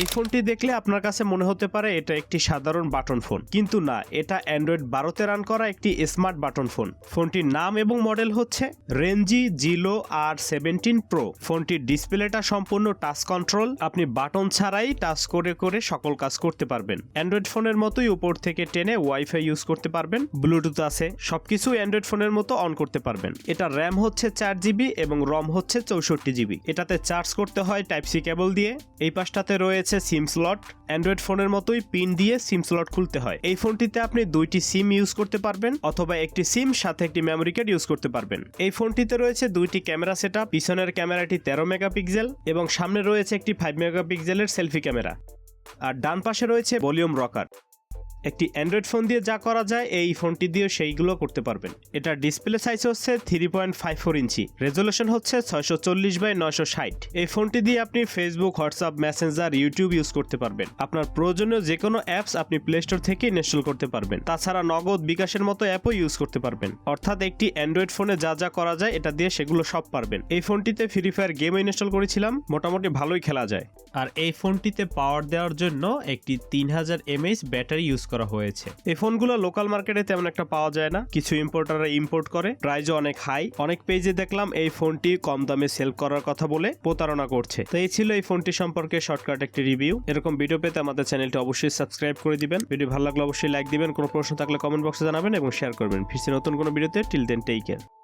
এই ফোনটি দেখলে আপনার কাছে মনে হতে পারে এটা একটি সাধারণ বাটন ফোন। কিন্তু না, এটা অ্যান্ড্রয়েড বারোতে রান করা একটি স্মার্ট বাটন ফোন। ফোনটির নাম এবং মডেল হচ্ছে রেঞ্জি জিলো আর সেভেন্টিন প্রো ফোনটির ডিসপ্লেটা সম্পূর্ণ টাচ কন্ট্রোল আপনি বাটন ছাড়াই টাচ করে করে সকল কাজ করতে পারবেন। অ্যান্ড্রয়েড ফোনের মতোই উপর থেকে টেনে ওয়াইফাই ইউজ করতে পারবেন। ব্লুটুথ আছে, সবকিছু অ্যান্ড্রয়েড ফোনের মতো অন করতে পারবেন। এটা র্যাম হচ্ছে চার জিবি এবং রম হচ্ছে চৌষট্টি জিবি এটাতে চার্জ করতে হয় টাইপ সি কেবল দিয়ে। এই পাশটাতে রয়েছে সিম স্লট, অ্যান্ড্রয়েড ফোনের মতোই পিন দিয়ে সিম স্লট খুলতে হয়। এই ফোনটিতে আপনি দুইটি সিম ইউজ করতে পারবেন অথবা একটি সিম, সাথে একটি মেমোরি কার্ড ইউজ করতে পারবেন। এই ফোনটিতে রয়েছে দুইটি ক্যামেরা সেট পিছনের ক্যামেরাটি তেরো মেগাপিক্সেল এবং সামনে রয়েছে একটি ফাইভ মেগাপিক্সেলের সেলফি ক্যামেরা। আর ডান পাশে রয়েছে ভলিউম রকার। একটি অ্যান্ড্রয়েড ফোন দিয়ে যা করা যায় এই ফোনটি দিয়ে সেইগুলো করতে পারবেন। এটা ডিসপ্লে সাইজ হচ্ছে three point five four inch resolution হচ্ছে ছয়শো চল্লিশ বাই নয়শো ষাট। এই ফোনটি দিয়ে আপনি Facebook WhatsApp Messenger YouTube use করতে পারবেন। আপনার প্রয়োজনীয় যে কোনো অ্যাপস আপনি প্লে স্টোর থেকে ইনস্টল করতে পারবেন। তাছাড়া নগদ বিকাশের মতো অ্যাপও ইউজ করতে পারবেন। অর্থাৎ একটি অ্যান্ড্রয়েড ফোনে যা যা করা যায় এটা দিয়ে সেগুলো সব পারবেন। এই ফোনটিতে ফ্রি ফায়ার গেম ইনস্টল করেছিলাম, মোটামুটি ভালোই খেলা যায়। আর এই ফোনটিতে পাওয়ার দেওয়ার জন্য একটি তিন হাজার এমএইচ ব্যাটারি ইউজ করা হয়েছে। এই ফোনগুলো লোকাল মার্কেটে তেমন একটা পাওয়া যায় না। কিছু ইম্পোর্টাররা ইম্পোর্ট করে প্রাইজও অনেক হাই অনেক পেজে দেখলাম এই ফোনটি কম দামে সেল করার কথা বলে প্রতারণা করছে। তো এই ছিল এই ফোনটি সম্পর্কে শর্টকাট একটি রিভিউ এরকম ভিডিও পেতে আমাদের চ্যানেলটি অবশ্যই সাবস্ক্রাইব করে দিবেন। ভিডিও ভালো লাগলে অবশ্যই লাইক দিবেন। কোনো প্রশ্ন থাকলে কমেন্ট বক্সে জানাবেন এবং শেয়ার করবেন। ফিরছি নতুন কোনো ভিডিওতে টিল দেন টেক কেয়ার